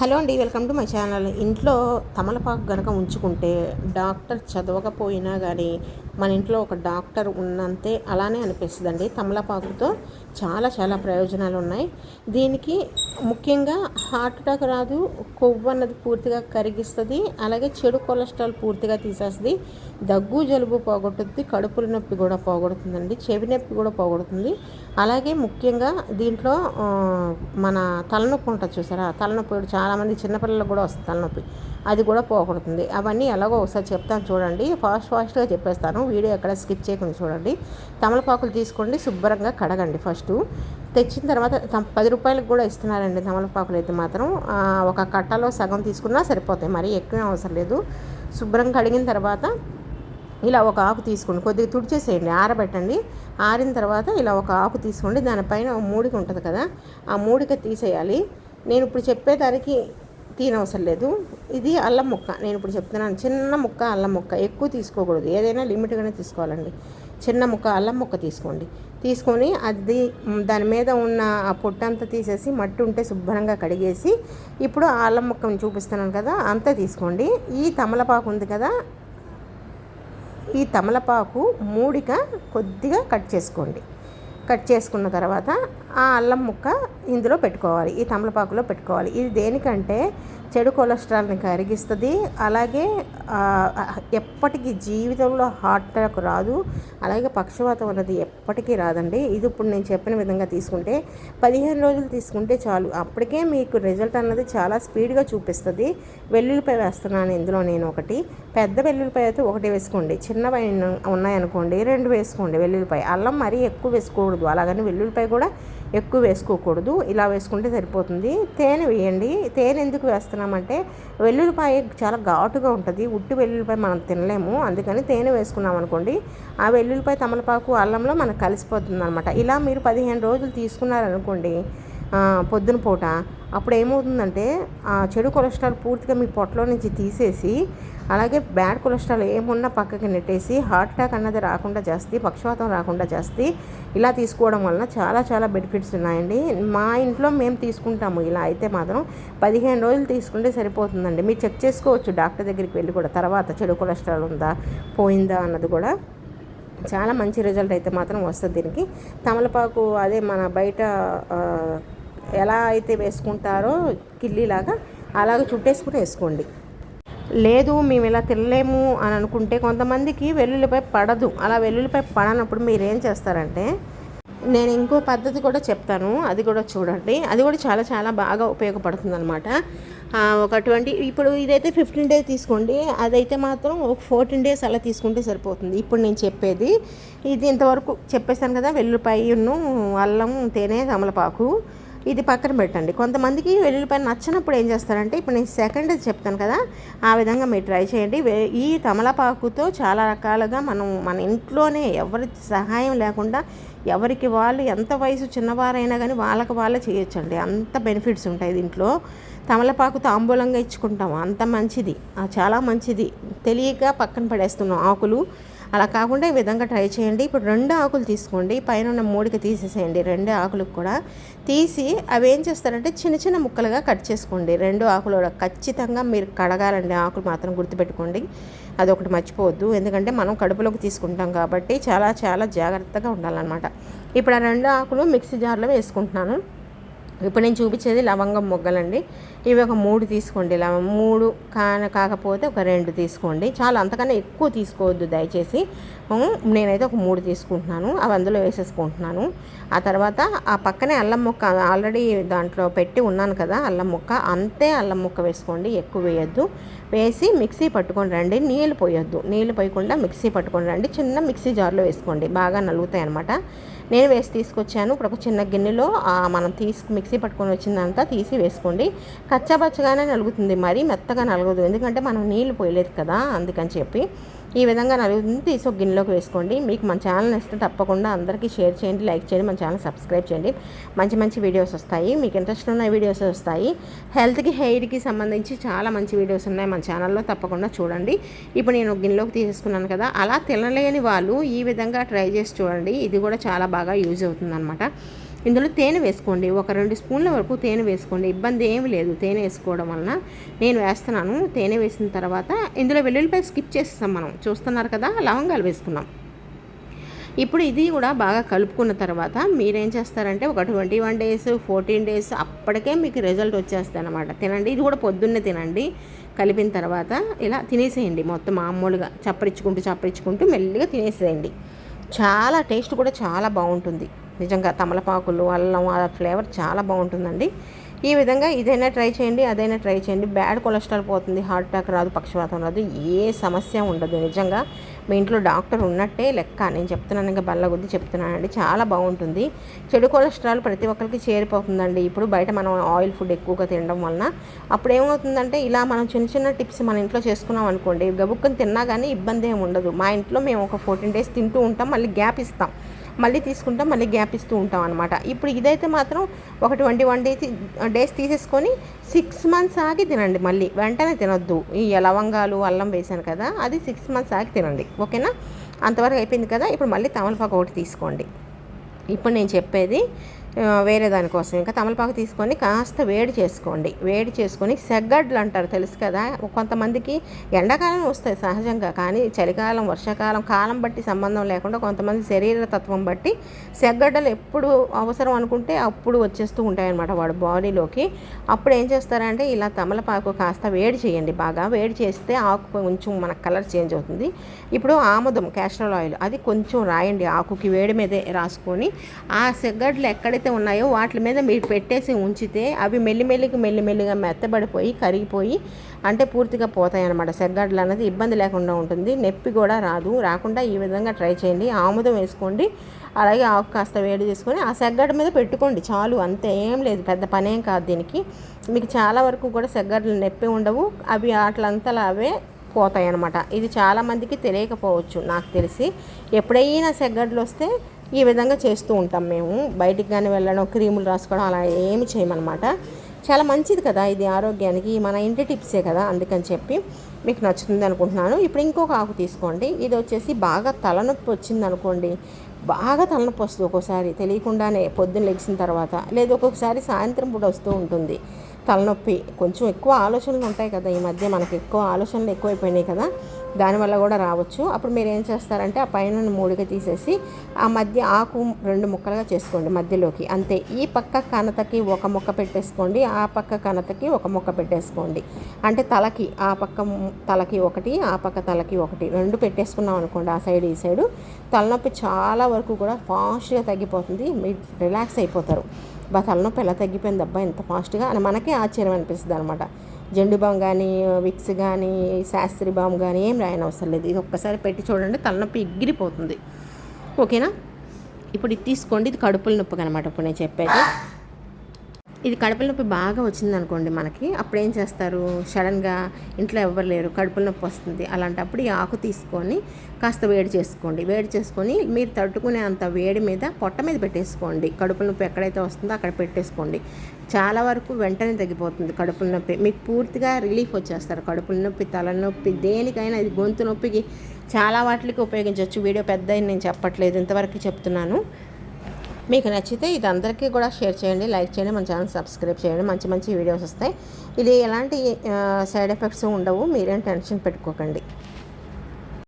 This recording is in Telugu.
హలో అండి వెల్కమ్ టు మై ఛానల్. ఇంట్లో తమలపాకు గనక ఉంచుకుంటే డాక్టర్ చదవకపోయినా కానీ మన ఇంట్లో ఒక డాక్టర్ ఉన్నంతే అలానే అనిపిస్తుందండి తమలపాకుతో. చాలా చాలా ప్రయోజనాలు ఉన్నాయి దీనికి ముఖ్యంగా హార్ట్ అటాక్ రాదు కొవ్వు అన్నది పూర్తిగా కరిగిస్తుంది అలాగే చెడు కొలెస్ట్రాల్ పూర్తిగా తీసేస్తుంది. దగ్గు జలుబు పోగొట్టుద్ది కడుపుల నొప్పి కూడా పోగొడుతుందండి చెవి నొప్పి కూడా పోగొడుతుంది. అలాగే ముఖ్యంగా దీంట్లో మన తలనొప్పి ఉంటుంది చూసారా? తలనొప్పి చాలామంది చిన్నపిల్లలకు కూడా వస్తుంది తలనొప్పి. అది కూడా పోగొడుతుంది. అవన్నీ ఎలాగో ఒకసారి చెప్తాను చూడండి. ఫాస్ట్ ఫాస్ట్గా చెప్పేస్తాను. వీడియో ఎక్కడ స్కిప్ చేయకుండా చూడండి. తమలపాకులు తీసుకోండి. శుభ్రంగా కడగండి ఫస్ట్. తెచ్చిన తర్వాత పది రూపాయలకు కూడా ఇస్తున్నారండి తమలపాకులు అయితే మాత్రం. ఒక కట్టలో సగం తీసుకున్నా సరిపోతాయి. మరి ఎక్కువ అవసరం లేదు. శుభ్రం కడిగిన తర్వాత ఇలా ఒక ఆకు తీసుకోండి. కొద్దిగా తుడిచేసేయండి. ఆరబెట్టండి. ఆరిన తర్వాత ఇలా ఒక ఆకు తీసుకోండి. దానిపైన మూడిక ఉంటుంది కదా ఆ మూడిక తీసేయాలి. నేను ఇప్పుడు చెప్పేదానికి తీనవసరం లేదు. ఇది అల్లం ముక్క. నేను ఇప్పుడు చెప్తున్నాను చిన్న ముక్క అల్లం ముక్క. ఎక్కువ తీసుకోకూడదు. ఏదైనా లిమిట్గానే తీసుకోవాలండి. చిన్న ముక్క అల్లం ముక్క తీసుకోండి. తీసుకొని అది దాని మీద ఉన్న ఆ పొట్టంతా తీసేసి మట్టి ఉంటే శుభ్రంగా కడిగేసి ఇప్పుడు ఆ అల్లం ముక్కను చూపిస్తున్నాను కదా అంతా తీసుకోండి. ఈ తమలపాకు ఉంది కదా ఈ తమలపాకు మూడిక కొద్దిగా కట్ చేసుకోండి. కట్ చేసుకున్న తర్వాత ఆ అల్లం ముక్క ఇందులో పెట్టుకోవాలి ఈ తమలపాకులో పెట్టుకోవాలి. ఇది దేనికంటే చెడు కొలెస్ట్రాల్ని కరిగిస్తుంది అలాగే ఎప్పటికీ జీవితంలో హార్ట్ అటాక్ రాదు అలాగే పక్షవాతం అన్నది ఎప్పటికీ రాదండి. ఇది ఇప్పుడు నేను చెప్పిన విధంగా తీసుకుంటే పదిహేను రోజులు తీసుకుంటే చాలు. అప్పటికే మీకు రిజల్ట్ అన్నది చాలా స్పీడ్గా చూపిస్తుంది. వెల్లుల్లిపాయ వేస్తున్నాను ఇందులో నేను ఒకటి. పెద్ద వెల్లుల్లిపాయ అయితే ఒకటి వేసుకోండి. చిన్నవి ఉన్నాయనుకోండి రెండు వేసుకోండి వెల్లుల్లిపాయ. అల్లం మరీ ఎక్కువ వేసుకోకూడదు. అలాగని వెల్లుల్లిపాయ కూడా ఎక్కువ వేసుకోకూడదు. ఇలా వేసుకుంటే సరిపోతుంది. తేనె వేయండి. తేనె ఎందుకు వేస్తున్నామంటే వెల్లుల్లిపాయ చాలా ఘాటుగా ఉంటుంది. ఉట్టి వెల్లుల్లిపాయ మనం తినలేము. అందుకని తేనె వేసుకున్నాం అనుకోండి ఆ వెల్లుల్లిపాయ తమలపాకు అల్లంలో మనకు కలిసిపోతుంది అనమాట ఇలా మీరు పదిహేను రోజులు తీసుకున్నారనుకోండి పొద్దున పూట. అప్పుడు ఏమవుతుందంటే ఆ చెడు కొలెస్ట్రాల్ పూర్తిగా మీ పొట్టలో నుంచి తీసేసి అలాగే బ్యాడ్ కొలెస్ట్రాల్ ఏమున్నా పక్కకి నెట్టేసి హార్ట్ అటాక్ అన్నది రాకుండా చేస్తే పక్షవాతం రాకుండా చేస్తే ఇలా తీసుకోవడం వలన చాలా చాలా బెనిఫిట్స్ ఉన్నాయండి. మా ఇంట్లో మేము తీసుకుంటాము ఇలా అయితే మాత్రం. పదిహేను రోజులు తీసుకుంటే సరిపోతుందండి. మీరు చెక్ చేసుకోవచ్చు డాక్టర్ దగ్గరికి వెళ్ళి కూడా. తర్వాత చెడు కొలెస్ట్రాల్ ఉందా పోయిందా అన్నది కూడా. చాలా మంచి రిజల్ట్ అయితే మాత్రం వస్తుంది దీనికి. తమలపాకు అదే మన బయట ఎలా అయితే వేసుకుంటారో కిల్లీలాగా అలాగ చుట్టేసుకుని వేసుకోండి. లేదు మేము ఇలా తినలేము అని అనుకుంటే కొంతమందికి వెల్లుల్లిపై పడదు. అలా వెల్లుల్లిపై పడనప్పుడు మీరు ఏం చేస్తారంటే నేను ఇంకో పద్ధతి కూడా చెప్తాను. అది కూడా చూడండి. అది కూడా చాలా చాలా బాగా ఉపయోగపడుతుంది అనమాట ఒక ట్వంటీ ఇప్పుడు ఇదైతే ఫిఫ్టీన్ డేస్ తీసుకోండి. అదైతే మాత్రం ఒక ఫోర్టీన్ డేస్ అలా తీసుకుంటే సరిపోతుంది. ఇప్పుడు నేను చెప్పేది ఇది ఇంతవరకు చెప్పేస్తాను కదా వెల్లుల్లిపాయను అల్లం తేనె తమలపాకు. ఇది పక్కన పెట్టండి. కొంతమందికి వెల్లుల్లిపాయ నచ్చినప్పుడు ఏం చేస్తారంటే ఇప్పుడు నేను సెకండ్ చెప్తాను కదా ఆ విధంగా మీరు ట్రై చేయండి. ఈ తమలపాకుతో చాలా రకాలుగా మనం మన ఇంట్లోనే ఎవరి సహాయం లేకుండా ఎవరికి వాళ్ళు ఎంత వయసు చిన్నవారైనా కానీ వాళ్ళకి వాళ్ళే చేయొచ్చండి. అంత బెనిఫిట్స్ ఉంటాయి దీంట్లో. తమలపాకు తాంబూలంగా ఇచ్చుకుంటాం. అంత మంచిది. చాలా మంచిది. తెలియక పక్కన పడేస్తున్నాం ఆకులు. అలా కాకుండా ఈ విధంగా ట్రై చేయండి. ఇప్పుడు రెండు ఆకులు తీసుకోండి. పైన ఉన్న మూడికి తీసేసేయండి. రెండు ఆకులు కూడా తీసి అవి ఏం చేస్తారంటే చిన్న చిన్న ముక్కలుగా కట్ చేసుకోండి. రెండు ఆకులు ఖచ్చితంగా మీరు కడగాలండి. ఆకులు మాత్రం గుర్తుపెట్టుకోండి. అదొకటి మర్చిపోవద్దు. ఎందుకంటే మనం కడుపులోకి తీసుకుంటాం కాబట్టి చాలా చాలా జాగ్రత్తగా ఉండాలన్నమాట. ఇప్పుడు ఆ రెండు ఆకులు మిక్సీ జార్లో వేసుకుంటున్నాను. ఇప్పుడు నేను చూపించేది లవంగం మొగ్గలండి. ఇవి ఒక మూడు తీసుకోండి. ఇలా మూడు కాన కాకపోతే ఒక రెండు తీసుకోండి. చాలా అంతకన్నా ఎక్కువ తీసుకోవద్దు దయచేసి. నేనైతే ఒక మూడు తీసుకుంటున్నాను. అవి అందులో వేసేసుకుంటున్నాను. ఆ తర్వాత ఆ పక్కనే అల్లం ముక్క ఆల్రెడీ దాంట్లో పెట్టి ఉన్నాను కదా అల్లం ముక్క. అంతే అల్లం ముక్క వేసుకోండి. ఎక్కువ వేయద్దు. వేసి మిక్సీ పట్టుకొని రండి. నీళ్ళు పోయొద్దు. నీళ్ళు పోయకుండా మిక్సీ పట్టుకొని రండి. చిన్న మిక్సీ జార్లో వేసుకోండి. బాగా నలుగుతాయి అనమాట నేను వేసి తీసుకొచ్చాను. ఇప్పుడు ఒక చిన్న గిన్నెలో మనం తీసుకు మిక్సీ పట్టుకొని వచ్చిందంతా తీసి వేసుకోండి. కచ్చాపచ్చగానే నలుగుతుంది. మరీ మెత్తగా నలగదు. ఎందుకంటే మనం నీళ్ళు పోయలేదు కదా అందుకని చెప్పి. ఈ విధంగా నలుగుతుంది తీసి ఒక గిన్నెలోకి వేసుకోండి. మీకు మన ఛానల్ ఇస్తే తప్పకుండా అందరికీ షేర్ చేయండి లైక్ చేయండి మన ఛానల్ సబ్స్క్రైబ్ చేయండి. మంచి మంచి వీడియోస్ వస్తాయి. మీకు ఇంట్రెస్ట్ ఉన్న వీడియోస్ వస్తాయి. హెల్త్కి హెయిర్కి సంబంధించి చాలా మంచి వీడియోస్ ఉన్నాయి మన ఛానల్లో. తప్పకుండా చూడండి. ఇప్పుడు నేను గిన్నెలోకి తీసేసుకున్నాను కదా అలా తినలేని వాళ్ళు ఈ విధంగా ట్రై చేసి చూడండి. ఇది కూడా చాలా బాగా యూజ్ అవుతుంది అనమాట ఇందులో తేనె వేసుకోండి. ఒక రెండు స్పూన్ల వరకు తేనె వేసుకోండి. ఇబ్బంది ఏమి లేదు. తేనె వేసుకోవడం వలన నేను వేస్తున్నాను. తేనె వేసిన తర్వాత ఇందులో వెల్లుల్లిపాయ స్కిప్ చేసేస్తాం మనం. చూస్తున్నారు కదా? లవంగాలు వేసుకున్నాం. ఇప్పుడు ఇది కూడా బాగా కలుపుకున్న తర్వాత మీరేం చేస్తారంటే ఒక twenty one days fourteen days అప్పటికే మీకు రిజల్ట్ వచ్చేస్తాయి అనమాట తినండి. ఇది కూడా పొద్దున్నే తినండి. కలిపిన తర్వాత ఇలా తినేసేయండి మొత్తం మామూలుగా. చప్పరించుకుంటూ చప్పరించుకుంటూ మెల్లిగా తినేసేయండి. చాలా టేస్ట్ కూడా చాలా బాగుంటుంది. నిజంగా తమలపాకులు అల్లం ఆ ఫ్లేవర్ చాలా బాగుంటుందండి. ఈ విధంగా ఇదైనా ట్రై చేయండి అదైనా ట్రై చేయండి. బ్యాడ్ కొలెస్ట్రాల్ పోతుంది హార్ట్ అటాక్ రాదు పక్షవాతం రాదు ఏ సమస్య ఉండదు. నిజంగా మీ ఇంట్లో డాక్టర్ ఉన్నట్టే లెక్క. నేను చెప్తున్నాను ఇంకా బల్ల కొద్ది చెప్తున్నానండి. చాలా బాగుంటుంది. చెడు కొలెస్ట్రాల్ ప్రతి ఒక్కరికి చేరిపోతుందండి. ఇప్పుడు బయట మనం ఆయిల్ ఫుడ్ ఎక్కువగా తినడం వలన అప్పుడు ఏమవుతుందంటే ఇలా మనం చిన్న చిన్న టిప్స్ మన ఇంట్లో చేసుకున్నాం అనుకోండి గబుక్కుని తిన్నా కానీ ఇబ్బంది ఏమి ఉండదు. మా ఇంట్లో మేము ఒక ఫోర్టీన్ డేస్ తింటూ ఉంటాం మళ్ళీ గ్యాప్ ఇస్తాం. మళ్ళీ తీసుకుంటాం మళ్ళీ గ్యాప్ ఇస్తూ ఉంటాం అనమాట ఇప్పుడు ఇదైతే మాత్రం ఒక ట్వంటీ వన్ డే డేస్ తీసేసుకొని సిక్స్ మంత్స్ ఆగి తినండి మళ్ళీ. వెంటనే తినొద్దు. ఈ లవంగాలు అల్లం వేసాను కదా అది సిక్స్ మంత్స్ ఆగి తినండి. ఓకేనా? అంతవరకు అయిపోయింది కదా? ఇప్పుడు మళ్ళీ తమలపాకు ఒకటి తీసుకోండి. ఇప్పుడు నేను చెప్పేది వేరే దానికోసం. ఇంకా తమలపాకు తీసుకొని కాస్త వేడి చేసుకోండి. వేడి చేసుకొని సెగ్గడ్లు అంటారు తెలుసు కదా? కొంతమందికి ఎండాకాలం వస్తాయి సహజంగా కానీ చలికాలం వర్షాకాలం కాలం బట్టి సంబంధం లేకుండా కొంతమంది శరీర తత్వం బట్టి సెగ్గడ్డలు ఎప్పుడు అవసరం అనుకుంటే అప్పుడు వచ్చేస్తూ ఉంటాయన్నమాట వాడు బాడీలోకి. అప్పుడు ఏం చేస్తారంటే ఇలా తమలపాకు కాస్త వేడి చేయండి. బాగా వేడి చేస్తే ఆకు కొంచెం మన కలర్ చేంజ్ అవుతుంది. ఇప్పుడు ఆముదం క్యాస్ట్రల్ ఆయిల్ అది కొంచెం రాయండి ఆకుకి వేడి మీదే రాసుకొని. ఆ సెగ్గడ్లు ఎక్కడ ఏవైతే ఉన్నాయో వాటి మీద మీరు పెట్టేసి ఉంచితే అవి మెల్లిమెల్లికి మెల్లిమెల్లిగా మెత్తబడిపోయి కరిగిపోయి అంటే పూర్తిగా పోతాయి అనమాట సెగ్గడ్లు అనేది ఇబ్బంది లేకుండా ఉంటుంది. నొప్పి కూడా రాదు. రాకుండా ఈ విధంగా ట్రై చేయండి. ఆముదం వేసుకోండి. అలాగే ఆకు కాస్త వేడి చేసుకొని ఆ సెగ్గడ్డ మీద పెట్టుకోండి. చాలు అంతే ఏం లేదు. పెద్ద పనేం కాదు దీనికి. మీకు చాలా వరకు కూడా సెగ్గడ్లు నొప్పి ఉండవు. అవి అట్లంతలా అవే పోతాయి అనమాట ఇది చాలామందికి తెలియకపోవచ్చు నాకు తెలిసి. ఎప్పుడైనా సెగ్గడ్లు వస్తే ఈ విధంగా చేస్తూ ఉంటాం మేము. బయటికి కానీ వెళ్ళడం క్రీములు రాసుకోవడం అలా ఏమి చేయమన్నమాట. చాలా మంచిది కదా ఇది ఆరోగ్యానికి. మన ఇంటి టిప్సే కదా అందుకని చెప్పి మీకు నచ్చుతుంది అనుకుంటున్నాను. ఇప్పుడు ఇంకొక ఆకు తీసుకోండి. ఇది వచ్చేసి బాగా తలనొప్పి వచ్చింది అనుకోండి. బాగా తలనొప్పి వస్తుంది ఒక్కోసారి. తెలియకుండానే పొద్దున్న లెగిసిన తర్వాత. లేదు ఒక్కొక్కసారి సాయంత్రం పూట వస్తూ ఉంటుంది. తలనొప్పి. కొంచెం ఎక్కువ ఆలోచనలు ఉంటాయి కదా ఈ మధ్య మనకి ఎక్కువ ఆలోచనలు ఎక్కువైపోయినాయి కదా దానివల్ల కూడా రావచ్చు. అప్పుడు మీరు ఏం చేస్తారంటే ఆ పైన మూడుగా తీసేసి ఆ మధ్య ఆకు రెండు ముక్కలుగా చేసుకోండి మధ్యలోకి. అంతే. ఈ పక్క కనతకి ఒక ముక్క పెట్టేసుకోండి ఆ పక్క కనతకి ఒక ముక్క పెట్టేసుకోండి. అంటే తలకి ఆ పక్క తలకి ఒకటి ఆ పక్క తలకి ఒకటి. రెండు పెట్టేసుకున్నాం అనుకోండి ఆ సైడ్ ఈ సైడు. తలనొప్పి చాలా వరకు కూడా ఫాస్ట్గా తగ్గిపోతుంది మీరు రిలాక్స్ అయిపోతారు. బా తలనొప్పి ఎలా తగ్గిపోయింది అబ్బా ఇంత ఫాస్ట్గా అని మనకే ఆశ్చర్యం అనిపిస్తుంది అనమాట జెండు బామ్ కానీ విక్స్ కానీ శాస్త్రి బామ్ కానీ ఏం రాయని అవసరం లేదు. ఇది ఒక్కసారి పెట్టి చూడండి తలనొప్పి ఎగిరిపోతుంది. ఓకేనా? ఇప్పుడు ఇది తీసుకోండి ఇది కడుపుల నొప్పి అనమాట ఇప్పుడు నేను చెప్పేది. ఇది కడుపుల నొప్పి బాగా వచ్చింది అనుకోండి మనకి అప్పుడు ఏం చేస్తారు సడన్గా ఇంట్లో ఎవ్వరు లేరు కడుపుల నొప్పి వస్తుంది. అలాంటప్పుడు ఈ ఆకు తీసుకొని కాస్త వేడి చేసుకోండి. వేడి చేసుకొని మీరు తట్టుకునే అంత వేడి మీద పొట్ట మీద పెట్టేసుకోండి. కడుపుల నొప్పి ఎక్కడైతే వస్తుందో అక్కడ పెట్టేసుకోండి. చాలా వరకు వెంటనే తగ్గిపోతుంది కడుపుల నొప్పి. మీకు పూర్తిగా రిలీఫ్ వచ్చేస్తారు కడుపుల నొప్పి తలనొప్పి దేనికైనా ఇది గొంతు నొప్పికి చాలా వాటికి ఉపయోగించవచ్చు. వీడియో పెద్ద నేను చెప్పట్లేదు. ఇంతవరకు చెప్తున్నాను. మీకు నచ్చితే ఇది అందరికీ కూడా షేర్ చేయండి లైక్ చేయండి మన ఛానల్ సబ్స్క్రైబ్ చేయండి. మంచి మంచి వీడియోస్ వస్తాయి. ఇది ఎలాంటి సైడ్ ఎఫెక్ట్స్ ఉండవు. మీరేం టెన్షన్ పెట్టుకోకండి.